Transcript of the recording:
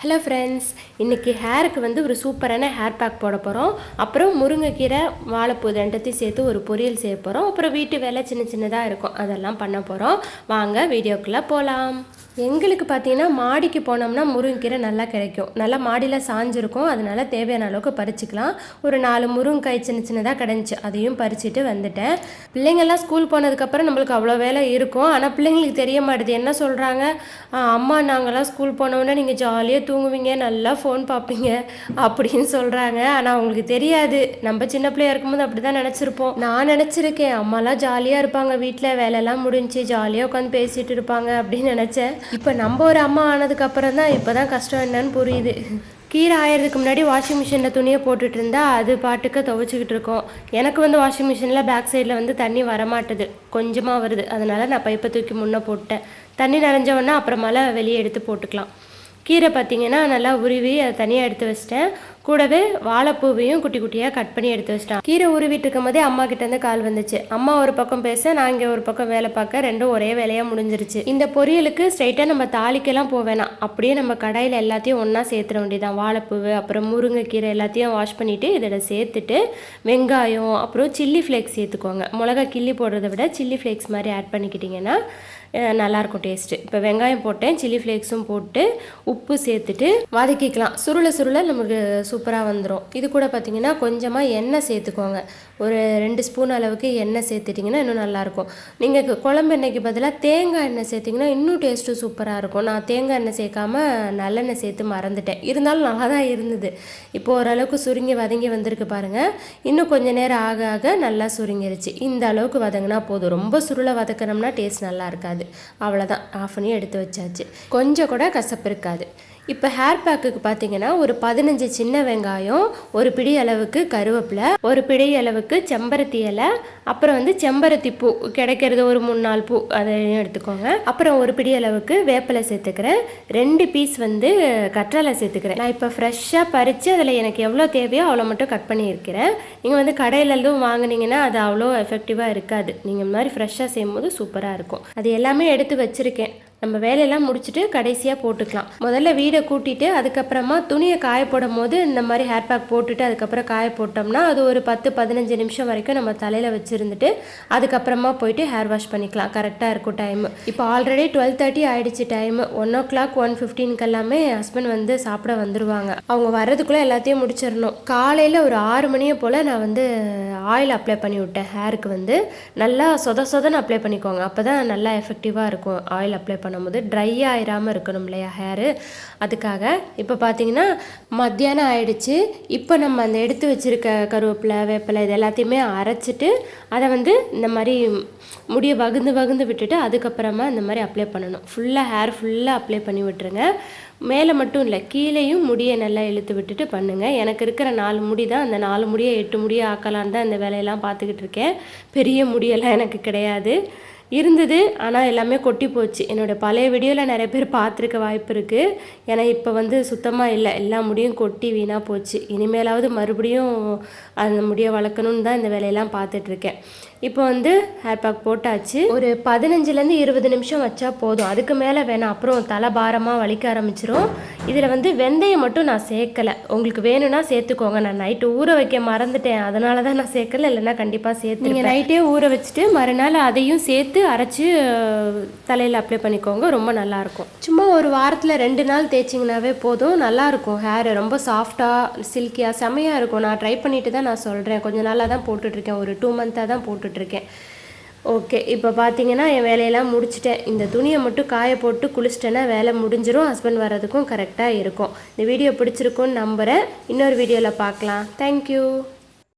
Hello friends இன்றைக்கி ஹேருக்கு வந்து ஒரு சூப்பரான ஹேர் பேக் போட போகிறோம் அப்புறம் முருங்கைக்கீரை வாழைப்பூ ரெண்டத்தையும் சேர்த்து ஒரு பொரியல் செய்ய போகிறோம் அப்புறம் வீட்டு வேலை சின்ன சின்னதாக இருக்கும். அதெல்லாம் பண்ண போகிறோம் வாங்க வீடியோக்குள்ளே போகலாம் எங்களுக்கு பார்த்தீங்கன்னா மாடிக்கு போனோம்னா முருங்கைக்கீரை நல்லா கிடைக்கும். நல்லா மாடியில் சாஞ்சிருக்கும். அதனால தேவையான அளவுக்கு பறிச்சுக்கலாம். ஒரு நாலு முருங்கைக்காய் சின்ன சின்னதாக கிடந்துச்சு அதையும் பறிச்சுட்டு வந்துட்டேன். பிள்ளைங்கள்லாம் ஸ்கூல் போனதுக்கப்புறம் நம்மளுக்கு அவ்வளோ வேலை இருக்கும். ஆனால் பிள்ளைங்களுக்கு தெரிய மாட்டுது. என்ன சொல்கிறாங்க அம்மா நாங்கள்லாம் ஸ்கூல் போனோன்னா நீங்கள் ஜாலியாக தூங்குவீங்க நல்லா ஃபோன் பார்ப்பீங்க அப்படின்னு சொல்கிறாங்க ஆனால் அவங்களுக்கு தெரியாது. நம்ம சின்ன பிள்ளையா இருக்கும்போது அப்படி தான் நினச்சிருப்போம். நான் நினச்சிருக்கேன். அம்மாலாம் ஜாலியாக இருப்பாங்க. வீட்டில் வேலையெல்லாம் முடிஞ்சு ஜாலியாக உட்காந்து பேசிகிட்டு இருப்பாங்க அப்படின்னு நினச்சேன். இப்போ நம்ம ஒரு அம்மா ஆனதுக்கப்புறம் தான் இப்போ தான் கஷ்டம் என்னன்னு புரியுது. கீரை ஆயிரதுக்கு முன்னாடி வாஷிங் மிஷினில் துணியை போட்டுட்டு இருந்தா அது பாட்டுக்கு துவைச்சிக்கிட்டு இருக்கோம். எனக்கு வந்து வாஷிங் மிஷினில் பேக் சைடில் வந்து தண்ணி வரமாட்டுது. கொஞ்சமாக வருது. அதனால நான் பைப்பை தூக்கி முன்னே போட்டேன் தண்ணி நிறைஞ்சவொன்னே அப்புறமால வெளியே எடுத்து போட்டுக்கலாம். கீரை பார்த்தீங்கன்னா நல்லா உருவி அதை தனியாக எடுத்து வச்சிட்டேன். கூடவே வாழைப்பூவையும் குட்டி குட்டியாக கட் பண்ணி எடுத்து வச்சிட்டான். கீரை உருவிட்டு இருக்கும் போதே அம்மா கிட்டேருந்து கால் வந்துச்சு. அம்மா ஒரு பக்கம் பேச நான் இங்கே ஒரு பக்கம் வேலை பார்க்க ரெண்டும் ஒரே வேலையாக முடிஞ்சிருச்சு. இந்த பொரியலுக்கு ஸ்ட்ரைட்டாக நம்ம தாளிக்கெல்லாம் போவேணாம் அப்படியே நம்ம கடையில் எல்லாத்தையும் ஒன்றா சேர்த்துட வேண்டியதான் வாழைப்பூவு அப்புறம் முருங்கைக்கீரை எல்லாத்தையும் வாஷ் பண்ணிவிட்டு இதில் சேர்த்துட்டு வெங்காயம் அப்புறம் சில்லி ஃப்ளேக்ஸ் சேர்த்துக்கோங்க. மிளகா கிள்ளி போடுறத விட சில்லி ஃப்ளேக்ஸ் மாதிரி ஆட் பண்ணிக்கிட்டிங்கன்னா நல்லாயிருக்கும் டேஸ்ட்டு இப்போ வெங்காயம் போட்டேன் சில்லி ஃப்ளேக்ஸும் போட்டு உப்பு சேர்த்துட்டு வதக்கிக்கலாம். சுருள சுருள நமக்கு சூப்பராக வந்துடும் இது கூட பார்த்தீங்கன்னா கொஞ்சமாக எண்ணெய் சேர்த்துக்கோங்க. ஒரு ரெண்டு ஸ்பூன் அளவுக்கு எண்ணெய் சேர்த்துட்டிங்கன்னா இன்னும் நல்லாயிருக்கும் நீங்கள் குழம்பு எண்ணெய்க்கு பதிலாக தேங்காய் எண்ணெய் சேர்த்திங்கன்னா இன்னும் டேஸ்ட்டு சூப்பராக இருக்கும். நான் தேங்காய் எண்ணெய் சேர்க்காம நல்லெண்ணெய் சேர்த்து மறந்துட்டேன். இருந்தாலும் நல்லா தான் இருந்தது. இப்போ ஓரளவுக்கு சுருங்கி வதங்கி வந்திருக்கு பாருங்கள் இன்னும் கொஞ்ச நேரம் ஆக ஆக நல்லா சுருங்கிருச்சு. இந்த அளவுக்கு வதங்கினா போதும். ரொம்ப சுருளை வதக்கினோம்னா டேஸ்ட் நல்லா இருக்காது. அவ்வளோதான் ஆஃப் பண்ணி எடுத்து வச்சாச்சு. கொஞ்சம் கூட கசப்பு இருக்காது. இப்போ ஹேர் பேக்குக்கு பார்த்தீங்கன்னா ஒரு பதினஞ்சு சின்ன வெங்காயம் ஒரு பிடி அளவுக்கு கருவேப்பிலை ஒரு பிடி அளவுக்கு செம்பருத்தி இலை அப்புறம் வந்து செம்பருத்தி பூ கிடைக்கிறது ஒரு மூணு நாலு பூ அதையும் எடுத்துக்கோங்க. அப்புறம் ஒரு பிடி அளவுக்கு வேப்பிலை சேர்த்துக்கிறேன். ரெண்டு பீஸ் வந்து கற்றாழை சேர்த்துக்கிறேன். நான் இப்போ ஃப்ரெஷ்ஷாக பறித்து அதில் எனக்கு எவ்வளோ தேவையோ அவ்வளோ மட்டும் கட் பண்ணியிருக்கிறேன். நீங்கள் வந்து கடையிலலும் வாங்குனீங்கன்னா அது அவ்வளோ எஃபெக்டிவாக இருக்காது. நீங்கள் இந்த மாதிரி ஃப்ரெஷ்ஷாக செய்யும்போது சூப்பராக இருக்கும். அது எல்லாமே எடுத்து வச்சுருக்கேன். நம்ம வேலையெல்லாம் முடிச்சுட்டு கடைசியாக போட்டுக்கலாம். முதல்ல வீடை கூட்டிட்டு அதுக்கப்புறமா துணியை காய போடும் போது இந்த மாதிரி ஹேர் பேக் போட்டுட்டு அதுக்கப்புறம் காய போட்டோம்னா அது ஒரு பத்து பதினஞ்சு நிமிஷம் வரைக்கும் நம்ம தலையில் வச்சுருந்துட்டு அதுக்கப்புறமா போயிட்டு ஹேர் வாஷ் பண்ணிக்கலாம். கரெக்டாக இருக்கும் டைம் இப்போ ஆல்ரெடி டுவெல் தேர்ட்டி ஆயிடுச்சு time one o'clock one ஃபிஃப்டீனுக்கு எல்லாமே ஹஸ்பண்ட் வந்து சாப்பிட வந்துடுவாங்க அவங்க வர்றதுக்குள்ளே எல்லாத்தையும் முடிச்சிடணும். காலையில் ஒரு ஆறு மணியை போல் நான் வந்து ஆயில் அப்ளை பண்ணி விட்டேன். ஹேருக்கு வந்து நல்லா சொத சொதன்னு அப்ளை பண்ணிக்கோங்க. அப்போ தான் நல்லா எஃபெக்டிவாக இருக்கும் ஆயில் அப்ளை பண்ணும்போது ட்ரை ஆயிராமல் இருக்கணும் இல்லையா ஹேரு அதுக்காக இப்போ பார்த்தீங்கன்னா மத்தியானம் ஆயிடுச்சு. இப்போ நம்ம அந்த எடுத்து வச்சுருக்க கருவேப்பிலை வேப்பிலை இது எல்லாத்தையுமே அரைச்சிட்டு அதை வந்து இந்த மாதிரி முடியை வகுந்து வகுந்து விட்டுட்டு அதுக்கப்புறமா இந்த மாதிரி அப்ளை பண்ணணும். ஃபுல்லாக ஹேர் ஃபுல்லாக அப்ளை பண்ணி விட்டுருங்க. மேலே மட்டும் இல்லை கீழேயும் முடியை நல்லா இழுத்து விட்டுட்டு பண்ணுங்கள் எனக்கு இருக்கிற நாலு முடி தான். அந்த நாலு முடியை எட்டு முடியை ஆக்கலான்னு தான் இந்த வேலையெல்லாம் பார்த்துக்கிட்டு இருக்கேன். பெரிய முடியெல்லாம் எனக்கு கிடையாது. இருந்தது ஆனால் எல்லாமே கொட்டி போச்சு. என்னோட பழைய வீடியோவில் நிறைய பேர் பார்த்துருக்க வாய்ப்பு இருக்குது ஏன்னா இப்போ வந்து சுத்தமாக இல்லை. எல்லா முடியும் கொட்டி வீணாக போச்சு. இனிமேலாவது மறுபடியும் அந்த முடியை வளர்க்கணுன்னு தான் இந்த வேலையெல்லாம் பார்த்துட்ருக்கேன் இப்போ வந்து ஹேர் பேக் போட்டாச்சு. ஒரு பதினஞ்சுலேருந்து இருபது நிமிஷம் வச்சா போதும். அதுக்கு மேலே வேணாம் அப்புறம் தலை பாரமாக வலிக்க ஆரம்பிச்சிரும். இதில் வந்து வெந்தயம் மட்டும் நான் சேர்க்கலை. உங்களுக்கு வேணும்னா சேர்த்துக்கோங்க. நான் நைட்டு ஊற வைக்க மறந்துட்டேன். அதனால தான் நான் சேர்க்கல. இல்லைன்னா கண்டிப்பாக சேர்த்து நீங்கள் நைட்டே ஊற வச்சுட்டு மறுநாள் அதையும் சேர்த்து அரைச்சி தலையில் அப்ளை பண்ணிக்கோங்க. ரொம்ப நல்லாயிருக்கும் சும்மா ஒரு வாரத்தில் ரெண்டு நாள் தேய்ச்சிங்கனாவே போதும். நல்லாயிருக்கும் ஹேர் ரொம்ப சாஃப்டாக சில்கியாக செமையாக இருக்கும். நான் ட்ரை பண்ணிட்டு தான் நான் சொல்கிறேன் கொஞ்சம் நாளாக தான் போட்டுட்ருக்கேன் ஒரு டூ மந்த்தாக தான் போட்டுட்ருக்கேன் ஓகே இப்போ பார்த்தீங்கன்னா என் வேலையெல்லாம் முடிச்சிட்டேன். இந்த துணியை மட்டும் காய போட்டு குளிச்சிட்டேன்னா வேலை முடிஞ்சிடும் ஹஸ்பண்ட் வர்றதுக்கும் கரெக்டாக இருக்கும். இந்த வீடியோ பிடிச்சிருக்கும்னு நம்புகிறேன் இன்னொரு வீடியோவில் பார்க்கலாம் தேங்க்யூ